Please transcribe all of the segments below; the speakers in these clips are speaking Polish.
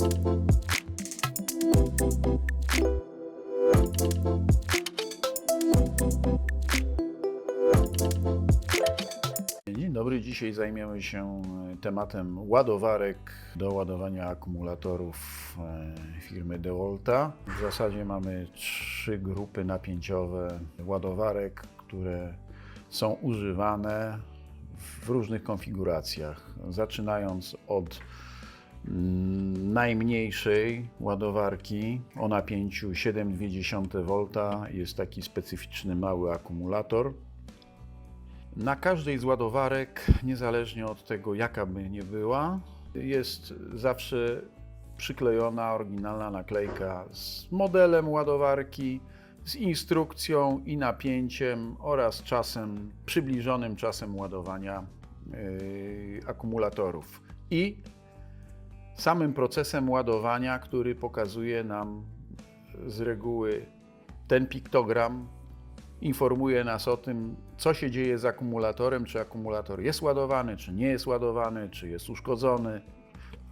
Dzień dobry, dzisiaj zajmiemy się e, tematem ładowarek do ładowania akumulatorów e, firmy DeWalta. W zasadzie mamy trzy grupy napięciowe ładowarek, które są używane w różnych konfiguracjach. Zaczynając od najmniejszej ładowarki o napięciu 7,2 V jest taki specyficzny mały akumulator. Na każdej z ładowarek, niezależnie od tego jaka by nie była, jest zawsze przyklejona oryginalna naklejka z modelem ładowarki, z instrukcją i napięciem oraz czasem, przybliżonym czasem ładowania yy, akumulatorów. I samym procesem ładowania, który pokazuje nam z reguły ten piktogram, informuje nas o tym, co się dzieje z akumulatorem, czy akumulator jest ładowany, czy nie jest ładowany, czy jest uszkodzony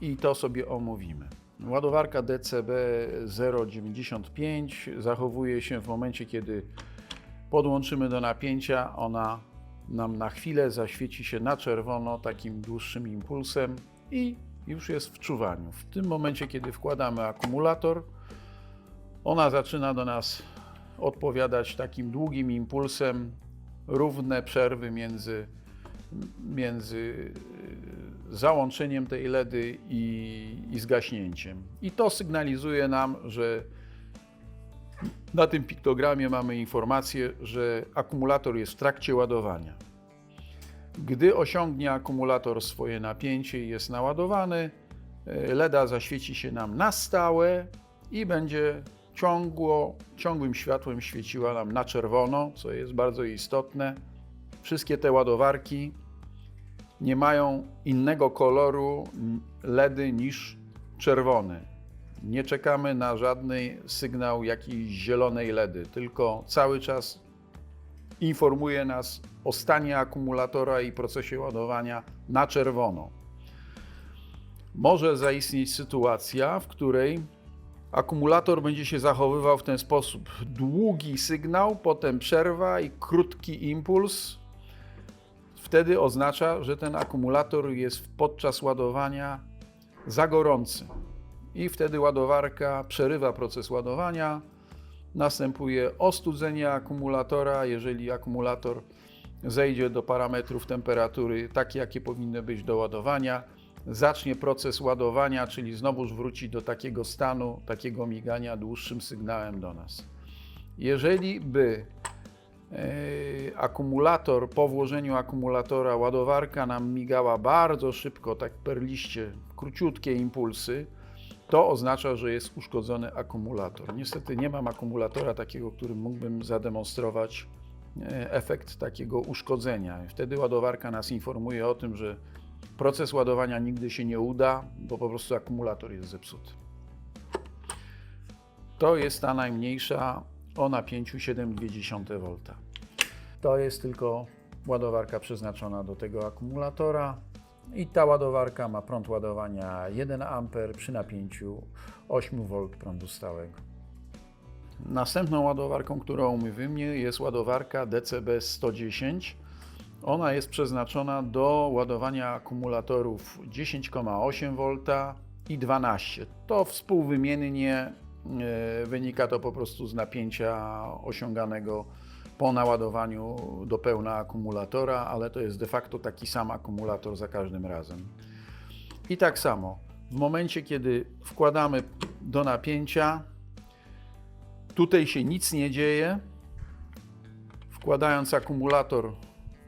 i to sobie omówimy. Ładowarka DCB 0,95 zachowuje się w momencie, kiedy podłączymy do napięcia, ona nam na chwilę zaświeci się na czerwono takim dłuższym impulsem i już jest w czuwaniu. W tym momencie, kiedy wkładamy akumulator, ona zaczyna do nas odpowiadać takim długim impulsem, równe przerwy między, między y, załączeniem tej LEDy i, i zgaśnięciem. I to sygnalizuje nam, że na tym piktogramie mamy informację, że akumulator jest w trakcie ładowania. Gdy osiągnie akumulator swoje napięcie i jest naładowany, y, LEDa zaświeci się nam na stałe i będzie ciągło, ciągłym światłem świeciła nam na czerwono, co jest bardzo istotne. Wszystkie te ładowarki nie mają innego koloru LEDy niż czerwony. Nie czekamy na żadny sygnał jakiejś zielonej LEDy, tylko cały czas informuje nas o stanie akumulatora i procesie ładowania na czerwono. Może zaistnieć sytuacja, w której akumulator będzie się zachowywał w ten sposób. Długi sygnał, potem przerwa i krótki impuls. Wtedy oznacza, że ten akumulator jest podczas ładowania za gorący. I wtedy ładowarka przerywa proces ładowania. Następuje ostudzenie akumulatora. Jeżeli akumulator zejdzie do parametrów temperatury, takie jakie powinny być do ładowania, zacznie proces ładowania, czyli znowuż wróci do takiego stanu, takiego migania dłuższym sygnałem do nas. Jeżeli by e, akumulator, po włożeniu akumulatora ładowarka nam migała bardzo szybko, tak per liście, króciutkie impulsy, to oznacza, że jest uszkodzony akumulator. Niestety nie mam akumulatora takiego, którym mógłbym zademonstrować e, efekt takiego uszkodzenia. Wtedy ładowarka nas informuje o tym, że Proces ładowania nigdy się nie uda, bo po prostu akumulator jest zepsuty. To jest ta najmniejsza o napięciu 7,2 V. To jest tylko ładowarka przeznaczona do tego akumulatora i ta ładowarka ma prąd ładowania 1 A przy napięciu 8 V prądu stałego. Następną ładowarką, którą omówimy jest ładowarka DCB 110 ona jest przeznaczona do ładowania akumulatorów 10,8 V i 12. To współwymiennie e, wynika to po prostu z napięcia osiąganego po naładowaniu do pełna akumulatora, ale to jest de facto taki sam akumulator za każdym razem. I tak samo, w momencie kiedy wkładamy do napięcia, tutaj się nic nie dzieje. Wkładając akumulator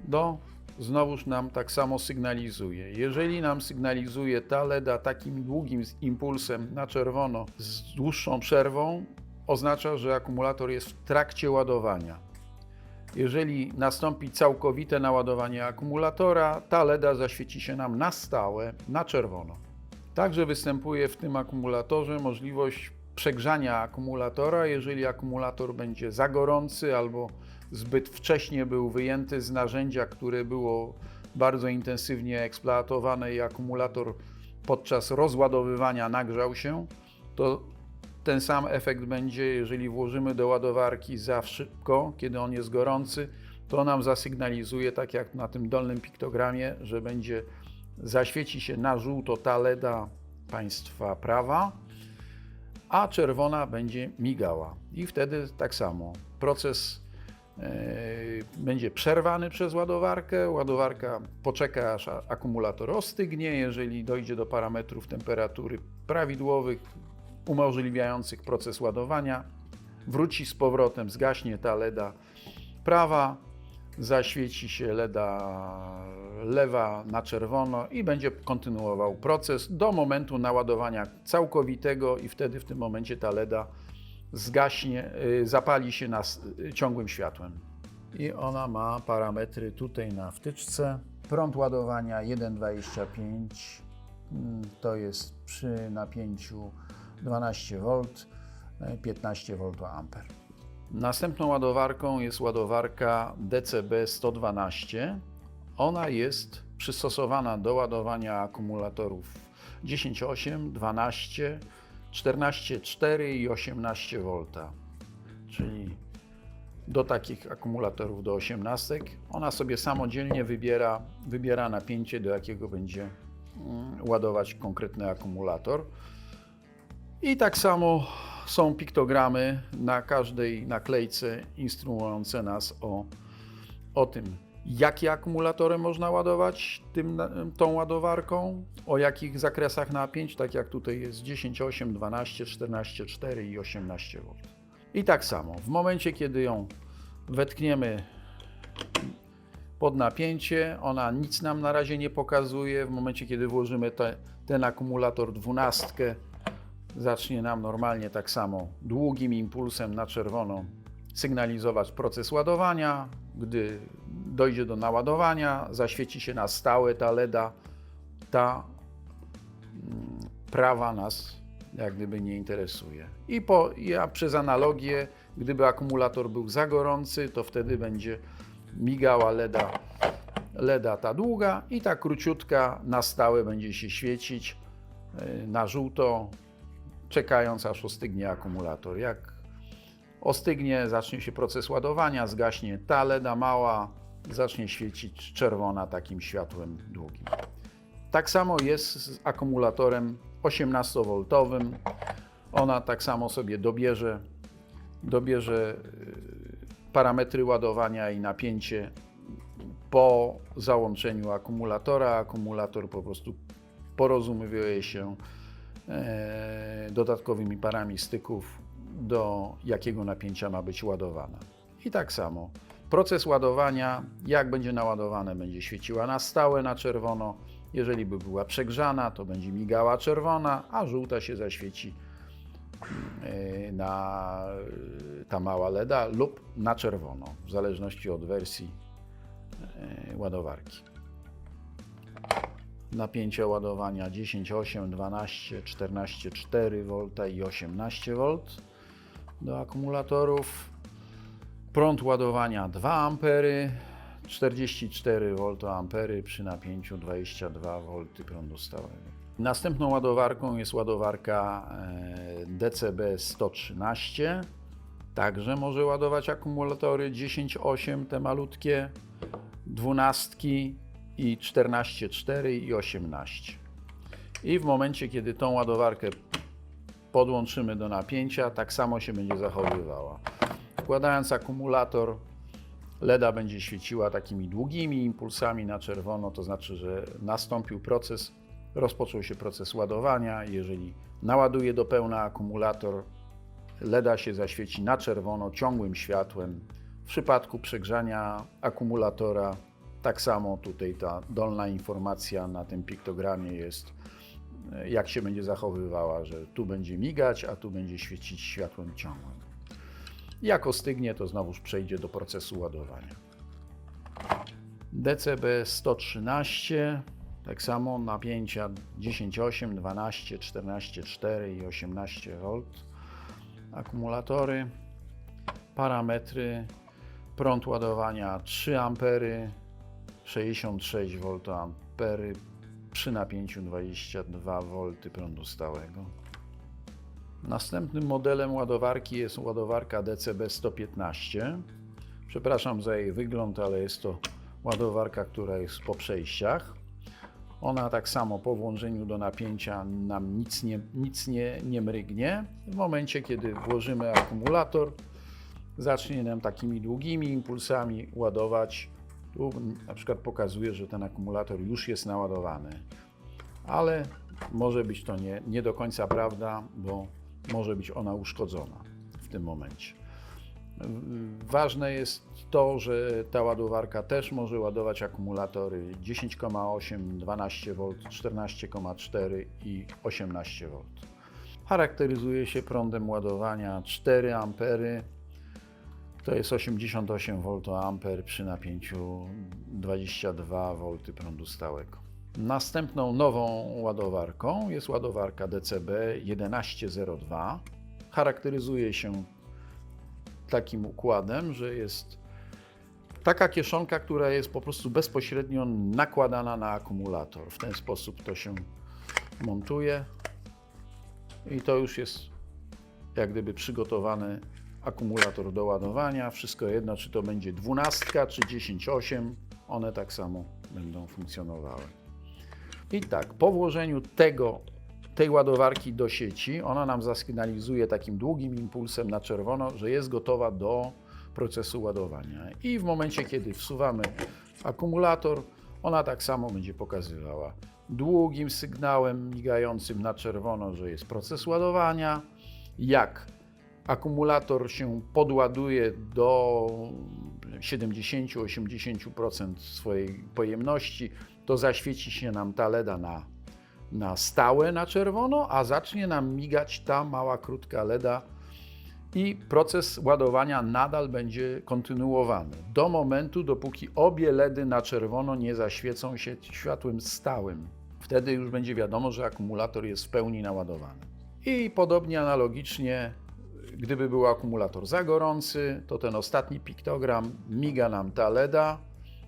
do znowuż nam tak samo sygnalizuje. Jeżeli nam sygnalizuje ta LEDa takim długim impulsem na czerwono z dłuższą przerwą, oznacza, że akumulator jest w trakcie ładowania. Jeżeli nastąpi całkowite naładowanie akumulatora, ta LEDa zaświeci się nam na stałe na czerwono. Także występuje w tym akumulatorze możliwość przegrzania akumulatora, jeżeli akumulator będzie za gorący albo zbyt wcześnie był wyjęty z narzędzia, które było bardzo intensywnie eksploatowane i akumulator podczas rozładowywania nagrzał się, to ten sam efekt będzie, jeżeli włożymy do ładowarki za szybko, kiedy on jest gorący, to nam zasygnalizuje, tak jak na tym dolnym piktogramie, że będzie zaświeci się na żółto ta LEDa państwa prawa, a czerwona będzie migała. I wtedy tak samo proces e, będzie przerwany przez ładowarkę. Ładowarka poczeka, aż akumulator ostygnie. Jeżeli dojdzie do parametrów temperatury prawidłowych, umożliwiających proces ładowania, wróci z powrotem, zgaśnie ta LEDa prawa, zaświeci się LEDa lewa na czerwono i będzie kontynuował proces do momentu naładowania całkowitego i wtedy w tym momencie ta LEDa zgaśnie, y, zapali się na ciągłym światłem. I ona ma parametry tutaj na wtyczce. Prąd ładowania 1,25 mm, to jest przy napięciu 12 V, e, 15 VA. Następną ładowarką jest ładowarka DCB 112. Ona jest przystosowana do ładowania akumulatorów 10.8, 12, 14.4 i 18 V, czyli do takich akumulatorów do 18. Ona sobie samodzielnie wybiera, wybiera napięcie, do jakiego będzie mm, ładować konkretny akumulator. I tak samo są piktogramy na każdej naklejce instruujące nas o, o tym, jakie akumulatory można ładować tym, tą ładowarką, o jakich zakresach napięć, tak jak tutaj jest 10, 8, 12, 14, 4 i 18 V. I tak samo, w momencie kiedy ją wetkniemy pod napięcie, ona nic nam na razie nie pokazuje. W momencie kiedy włożymy te, ten akumulator 12, zacznie nam normalnie tak samo długim impulsem na czerwono sygnalizować proces ładowania. Gdy dojdzie do naładowania, zaświeci się na stałe ta LEDa, ta mm, prawa nas jak gdyby nie interesuje. I po, ja przez analogię, gdyby akumulator był za gorący, to wtedy będzie migała LEDa, LEDa ta długa i ta króciutka na stałe będzie się świecić y, na żółto, czekając aż ostygnie akumulator. Jak ostygnie, zacznie się proces ładowania, zgaśnie ta LEDa mała, zacznie świecić czerwona takim światłem długim. Tak samo jest z akumulatorem 18V. Ona tak samo sobie dobierze, dobierze y, parametry ładowania i napięcie po załączeniu akumulatora. Akumulator po prostu porozumiewuje się dodatkowymi parami styków, do jakiego napięcia ma być ładowana. I tak samo proces ładowania, jak będzie naładowane, będzie świeciła na stałe na czerwono. Jeżeli by była przegrzana, to będzie migała czerwona, a żółta się zaświeci e, na e, ta mała LEDa lub na czerwono, w zależności od wersji e, ładowarki. Napięcia ładowania 10, 8, 12, 14, 4 V i 18 V do akumulatorów. Prąd ładowania 2 A, 44 VA przy napięciu 22 V prądu stałego. Następną ładowarką jest ładowarka e, DCB 113. Także może ładować akumulatory 10.8, te malutkie, 12 i 14.4 i 18. I w momencie, kiedy tą ładowarkę podłączymy do napięcia, tak samo się będzie zachowywała. Wkładając akumulator, LEDa będzie świeciła takimi długimi impulsami na czerwono, to znaczy, że nastąpił proces, rozpoczął się proces ładowania. Jeżeli naładuje do pełna akumulator, LEDa się zaświeci na czerwono ciągłym światłem. W przypadku przegrzania akumulatora, tak samo tutaj ta dolna informacja na tym piktogramie jest, e, jak się będzie zachowywała, że tu będzie migać, a tu będzie świecić światłem ciągłym. Jak ostygnie, to znowuż przejdzie do procesu ładowania. DCB 113, tak samo napięcia 10,8, 12, 14,4 i 18 V. Akumulatory, parametry, prąd ładowania 3 A, 66 VA, przy napięciu 22 V prądu stałego. Następnym modelem ładowarki jest ładowarka DCB 115. Przepraszam za jej wygląd, ale jest to ładowarka, która jest po przejściach. Ona tak samo po włączeniu do napięcia nam nic nie, nic nie, nie mrygnie. W momencie, kiedy włożymy akumulator, zacznie nam takimi długimi impulsami ładować. Tu na przykład pokazuje, że ten akumulator już jest naładowany, ale może być to nie, nie do końca prawda, bo może być ona uszkodzona w tym momencie. Ważne jest to, że ta ładowarka też może ładować akumulatory 10,8, 12 V, 14,4 i 18 V. Charakteryzuje się prądem ładowania 4 A, to jest 88 VA przy napięciu 22 V prądu stałego. Następną nową ładowarką jest ładowarka DCB 1102. Charakteryzuje się takim układem, że jest taka kieszonka, która jest po prostu bezpośrednio nakładana na akumulator. W ten sposób to się montuje i to już jest jak gdyby przygotowany akumulator do ładowania. Wszystko jedno, czy to będzie 12 czy 10.8, one tak samo będą funkcjonowały. I tak, po włożeniu tego, tej ładowarki do sieci, ona nam zasygnalizuje takim długim impulsem na czerwono, że jest gotowa do procesu ładowania. I w momencie, kiedy wsuwamy akumulator, ona tak samo będzie pokazywała długim sygnałem migającym na czerwono, że jest proces ładowania. Jak akumulator się podładuje do 70-80% swojej pojemności, to zaświeci się nam ta LEDa na, na stałe na czerwono, a zacznie nam migać ta mała, krótka LEDa i proces ładowania nadal będzie kontynuowany do momentu, dopóki obie LEDy na czerwono nie zaświecą się światłem stałym. Wtedy już będzie wiadomo, że akumulator jest w pełni naładowany. I podobnie analogicznie, gdyby był akumulator za gorący, to ten ostatni piktogram miga nam ta LEDa,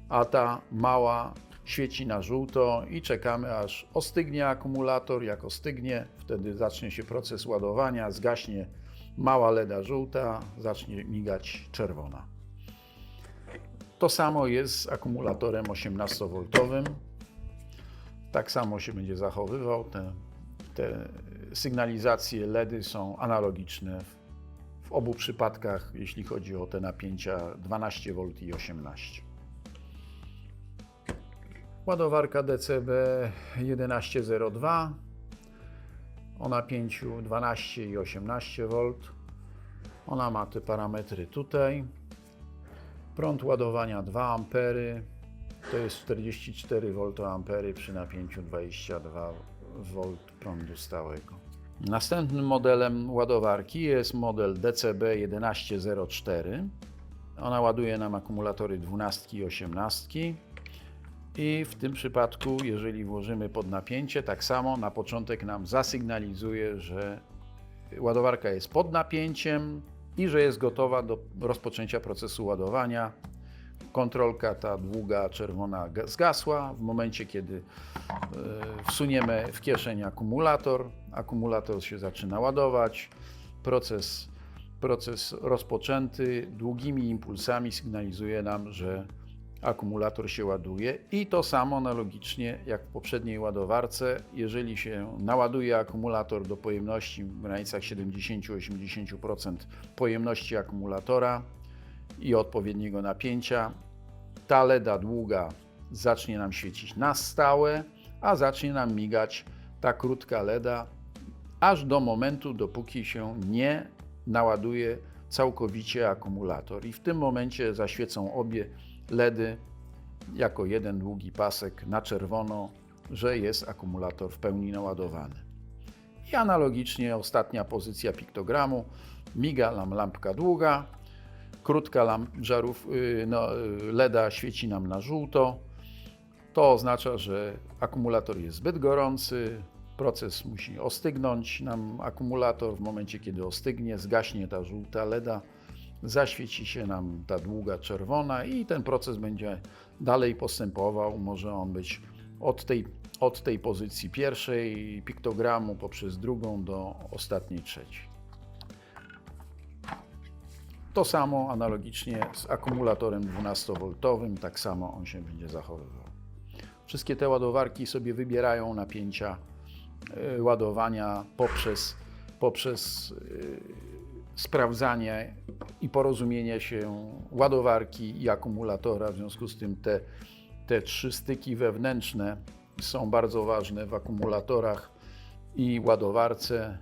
a ta mała świeci na żółto i czekamy aż ostygnie akumulator. Jak ostygnie, wtedy zacznie się proces ładowania, zgaśnie mała LEDa żółta, zacznie migać czerwona. To samo jest z akumulatorem 18V. Tak samo się będzie zachowywał. Te, te sygnalizacje LEDy są analogiczne w, obu przypadkach, jeśli chodzi o te napięcia 12V i 18. Ładowarka DCB 1102 o napięciu 12 i 18 V. Ona ma te parametry tutaj. Prąd ładowania 2 A, to jest 44 VA przy napięciu 22 V prądu stałego. Następnym modelem ładowarki jest model DCB 1104. Ona ładuje nam akumulatory 12 i 18. I w tym przypadku, jeżeli włożymy pod napięcie, tak samo na początek nam zasygnalizuje, że ładowarka jest pod napięciem i że jest gotowa do rozpoczęcia procesu ładowania. Kontrolka ta długa czerwona zgasła. W momencie, kiedy e, wsuniemy w kieszeń akumulator, akumulator się zaczyna ładować. Proces, proces rozpoczęty długimi impulsami sygnalizuje nam, że akumulator się ładuje i to samo analogicznie jak w poprzedniej ładowarce, jeżeli się naładuje akumulator do pojemności w granicach 70-80% pojemności akumulatora i odpowiedniego napięcia, ta LEDa długa zacznie nam świecić na stałe, a zacznie nam migać ta krótka LEDa aż do momentu, dopóki się nie naładuje całkowicie akumulator. I w tym momencie zaświecą obie LEDy jako jeden długi pasek na czerwono, że jest akumulator w pełni naładowany. I analogicznie ostatnia pozycja piktogramu, miga nam lampka długa, krótka lamp, żarów, y, no, y, LEDa świeci nam na żółto. To oznacza, że akumulator jest zbyt gorący, proces musi ostygnąć nam akumulator. W momencie, kiedy ostygnie, zgaśnie ta żółta LEDa zaświeci się nam ta długa czerwona i ten proces będzie dalej postępował. Może on być od tej od tej pozycji pierwszej piktogramu poprzez drugą do ostatniej trzeciej. To samo analogicznie z akumulatorem 12V, tak samo on się będzie zachowywał. Wszystkie te ładowarki sobie wybierają napięcia y, ładowania poprzez, poprzez y, sprawdzanie i porozumienie się ładowarki i akumulatora. W związku z tym te, te trzy styki wewnętrzne są bardzo ważne w akumulatorach i ładowarce.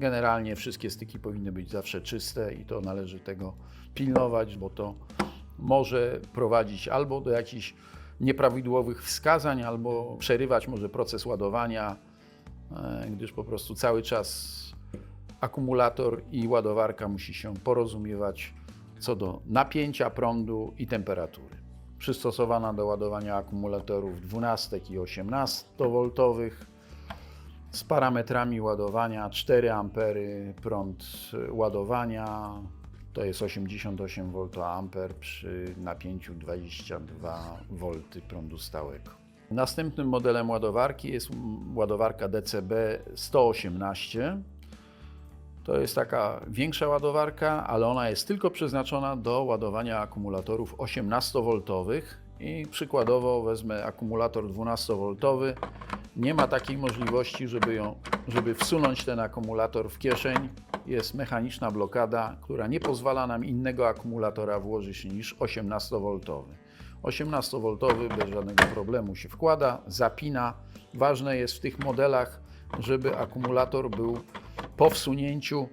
Generalnie wszystkie styki powinny być zawsze czyste i to należy tego pilnować, bo to może prowadzić albo do jakichś nieprawidłowych wskazań, albo przerywać może proces ładowania, e, gdyż po prostu cały czas akumulator i ładowarka musi się porozumiewać co do napięcia prądu i temperatury. Przystosowana do ładowania akumulatorów 12 i 18 V z parametrami ładowania 4 A prąd ładowania to jest 88 VA przy napięciu 22 V prądu stałego. Następnym modelem ładowarki jest ładowarka DCB 118. To jest taka większa ładowarka, ale ona jest tylko przeznaczona do ładowania akumulatorów 18V i przykładowo wezmę akumulator 12V. Nie ma takiej możliwości, żeby, ją, żeby wsunąć ten akumulator w kieszeń. Jest mechaniczna blokada, która nie pozwala nam innego akumulatora włożyć niż 18V. 18V bez żadnego problemu się wkłada, zapina. Ważne jest w tych modelach, żeby akumulator był po wsunięciu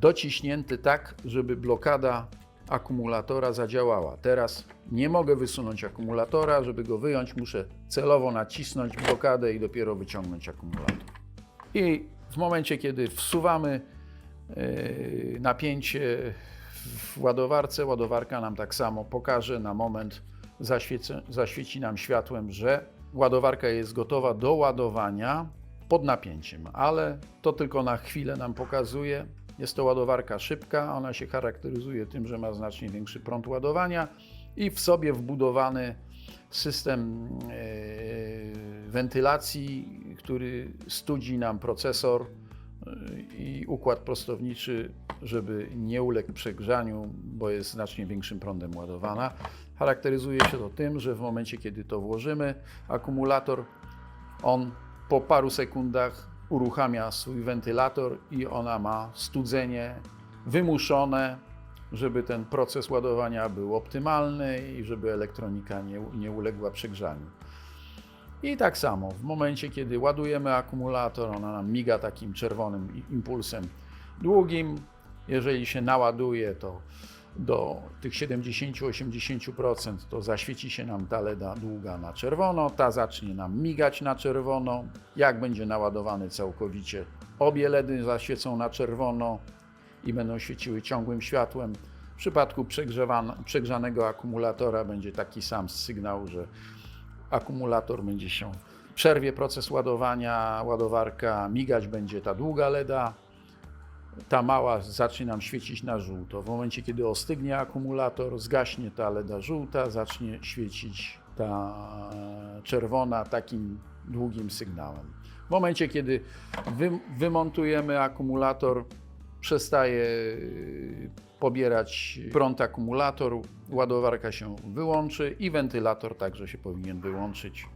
dociśnięty tak, żeby blokada akumulatora zadziałała. Teraz nie mogę wysunąć akumulatora, żeby go wyjąć, muszę celowo nacisnąć blokadę i dopiero wyciągnąć akumulator. I w momencie, kiedy wsuwamy yy, napięcie w ładowarce, ładowarka nam tak samo pokaże na moment, zaświeci, zaświeci nam światłem, że ładowarka jest gotowa do ładowania pod napięciem, ale to tylko na chwilę nam pokazuje. Jest to ładowarka szybka, ona się charakteryzuje tym, że ma znacznie większy prąd ładowania i w sobie wbudowany system e, wentylacji, który studzi nam procesor e, i układ prostowniczy, żeby nie uległ przegrzaniu, bo jest znacznie większym prądem ładowana. Charakteryzuje się to tym, że w momencie, kiedy to włożymy, akumulator, on po paru sekundach uruchamia swój wentylator i ona ma studzenie wymuszone, żeby ten proces ładowania był optymalny i żeby elektronika nie, nie uległa przegrzaniu. I tak samo, w momencie kiedy ładujemy akumulator, ona nam miga takim czerwonym impulsem długim. Jeżeli się naładuje, to do tych 70-80% to zaświeci się nam ta LEDa długa na czerwono, ta zacznie nam migać na czerwono. Jak będzie naładowany całkowicie, obie LEDy zaświecą na czerwono i będą świeciły ciągłym światłem. W przypadku przegrzanego akumulatora będzie taki sam sygnał, że akumulator będzie się przerwie proces ładowania, ładowarka, migać będzie ta długa LEDa, ta mała zacznie nam świecić na żółto. W momencie, kiedy ostygnie akumulator, zgaśnie ta LEDa żółta, zacznie świecić ta czerwona takim długim sygnałem. W momencie, kiedy wy, wymontujemy akumulator, przestaje y, pobierać prąd akumulator, ładowarka się wyłączy i wentylator także się powinien wyłączyć.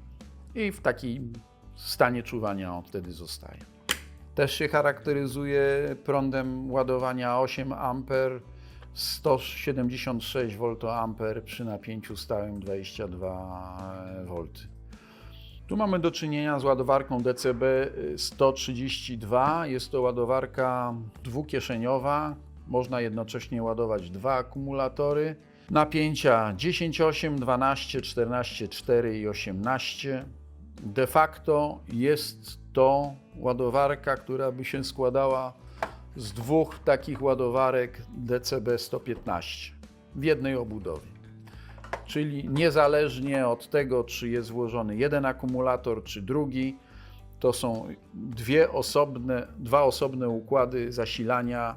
I w takim stanie czuwania on wtedy zostaje. Też się charakteryzuje prądem ładowania 8 A 176 VA przy napięciu stałym 22 V. Tu mamy do czynienia z ładowarką DCB 132. Jest to ładowarka dwukieszeniowa. Można jednocześnie ładować dwa akumulatory. Napięcia 10,8, 12, 14, 4 i 18. De facto jest to ładowarka, która by się składała z dwóch takich ładowarek DCB 115 w jednej obudowie. Czyli niezależnie od tego, czy jest włożony jeden akumulator, czy drugi, to są dwie osobne, dwa osobne układy zasilania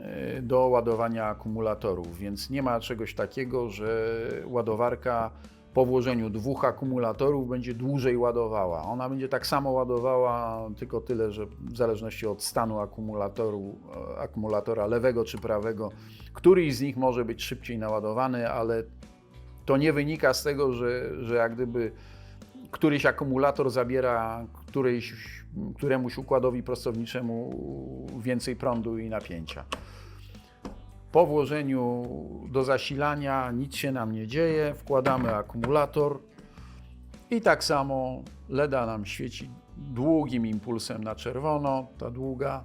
e, do ładowania akumulatorów, więc nie ma czegoś takiego, że ładowarka po włożeniu dwóch akumulatorów będzie dłużej ładowała. Ona będzie tak samo ładowała, tylko tyle, że w zależności od stanu akumulatoru, e, akumulatora lewego czy prawego, któryś z nich może być szybciej naładowany, ale to nie wynika z tego, że, że jak gdyby któryś akumulator zabiera którejś, któremuś układowi prostowniczemu więcej prądu i napięcia. Po włożeniu do zasilania nic się nam nie dzieje, wkładamy akumulator i tak samo LEDa nam świeci długim impulsem na czerwono, ta długa.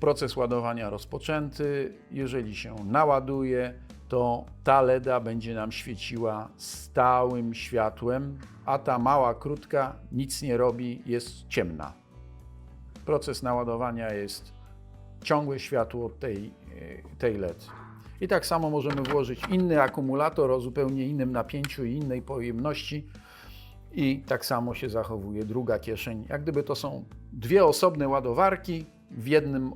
Proces ładowania rozpoczęty. Jeżeli się naładuje, to ta LEDa będzie nam świeciła stałym światłem, a ta mała, krótka nic nie robi, jest ciemna. Proces naładowania jest ciągłe światło tej, tej LED. I tak samo możemy włożyć inny akumulator o zupełnie innym napięciu i innej pojemności i tak samo się zachowuje druga kieszeń. Jak gdyby to są dwie osobne ładowarki w, jednym,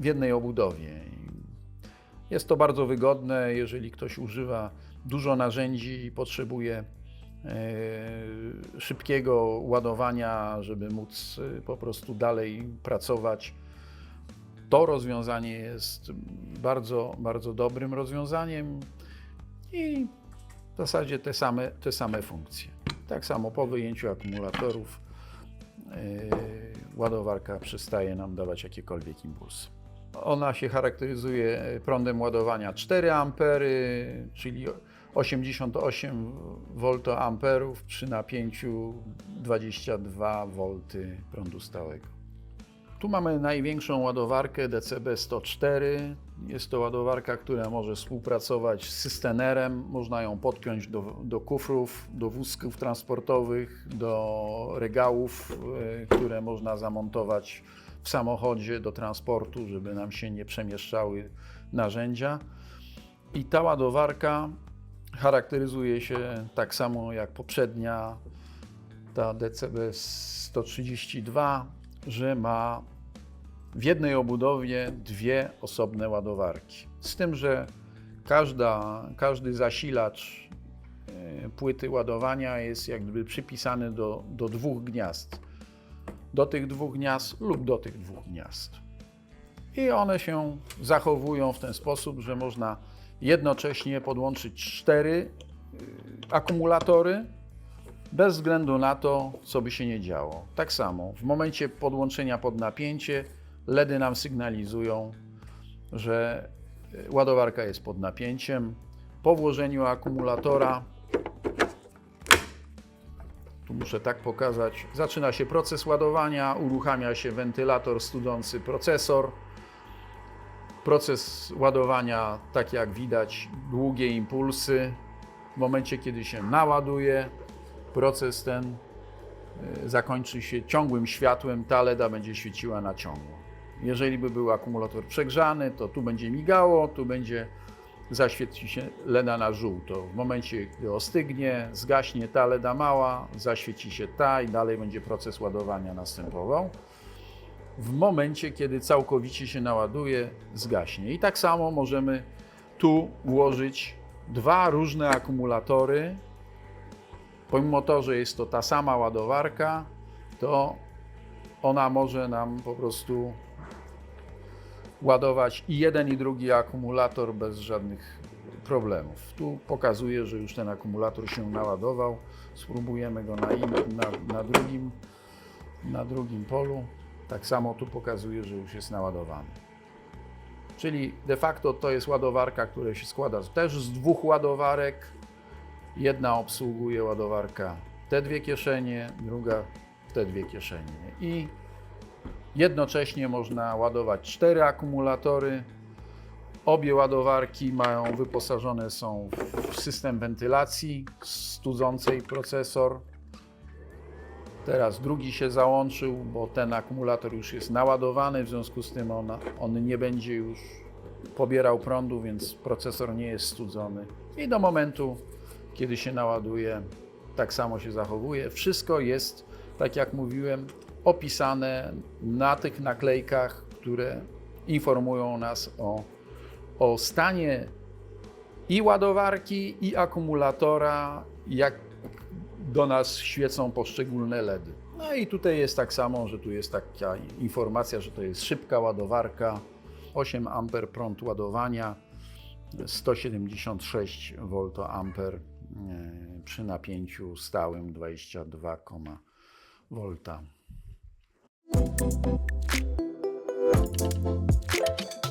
w jednej obudowie. Jest to bardzo wygodne, jeżeli ktoś używa dużo narzędzi i potrzebuje e, szybkiego ładowania, żeby móc e, po prostu dalej pracować. To rozwiązanie jest bardzo, bardzo dobrym rozwiązaniem i w zasadzie te same, te same funkcje. Tak samo po wyjęciu akumulatorów yy, ładowarka przestaje nam dawać jakiekolwiek impulsy. Ona się charakteryzuje prądem ładowania 4 A, czyli 88 VA przy napięciu 22 V prądu stałego. Tu mamy największą ładowarkę DCB 104. Jest to ładowarka, która może współpracować z systenerem. Można ją podpiąć do, do kufrów, do wózków transportowych, do regałów, e, które można zamontować w samochodzie do transportu, żeby nam się nie przemieszczały narzędzia. I ta ładowarka charakteryzuje się tak samo jak poprzednia, ta DCB 132 że ma w jednej obudowie dwie osobne ładowarki. Z tym, że każda, każdy zasilacz e, płyty ładowania jest jak gdyby przypisany do, do dwóch gniazd. Do tych dwóch gniazd lub do tych dwóch gniazd. I one się zachowują w ten sposób, że można jednocześnie podłączyć cztery e, akumulatory bez względu na to, co by się nie działo. Tak samo, w momencie podłączenia pod napięcie, LEDy nam sygnalizują, że e, ładowarka jest pod napięciem. Po włożeniu akumulatora, tu muszę tak pokazać, zaczyna się proces ładowania, uruchamia się wentylator studzący procesor. Proces ładowania, tak jak widać, długie impulsy. W momencie, kiedy się naładuje, proces ten y, zakończy się ciągłym światłem, ta LEDa będzie świeciła na ciągło. Jeżeli by był akumulator przegrzany, to tu będzie migało, tu będzie zaświeci się LEDa na żółto. W momencie, gdy ostygnie, zgaśnie ta LEDa mała, zaświeci się ta i dalej będzie proces ładowania następował. W momencie, kiedy całkowicie się naładuje, zgaśnie. I tak samo możemy tu włożyć dwa różne akumulatory Pomimo to, że jest to ta sama ładowarka, to ona może nam po prostu ładować i jeden i drugi akumulator bez żadnych problemów. Tu pokazuje, że już ten akumulator się naładował. Spróbujemy go na, in, na, na, drugim, na drugim polu. Tak samo tu pokazuje, że już jest naładowany. Czyli de facto to jest ładowarka, która się składa też z dwóch ładowarek Jedna obsługuje ładowarka te dwie kieszenie, druga te dwie kieszenie. I jednocześnie można ładować cztery akumulatory. Obie ładowarki mają wyposażone są w system wentylacji studzącej procesor. Teraz drugi się załączył, bo ten akumulator już jest naładowany, w związku z tym on, on nie będzie już pobierał prądu, więc procesor nie jest studzony. I do momentu, kiedy się naładuje, tak samo się zachowuje. Wszystko jest, tak jak mówiłem, opisane na tych naklejkach, które informują nas o, o stanie i ładowarki, i akumulatora, jak do nas świecą poszczególne LEDy. No i tutaj jest tak samo, że tu jest taka informacja, że to jest szybka ładowarka, 8 A prąd ładowania, 176 VA e, przy napięciu stałym 22, V. Thank you.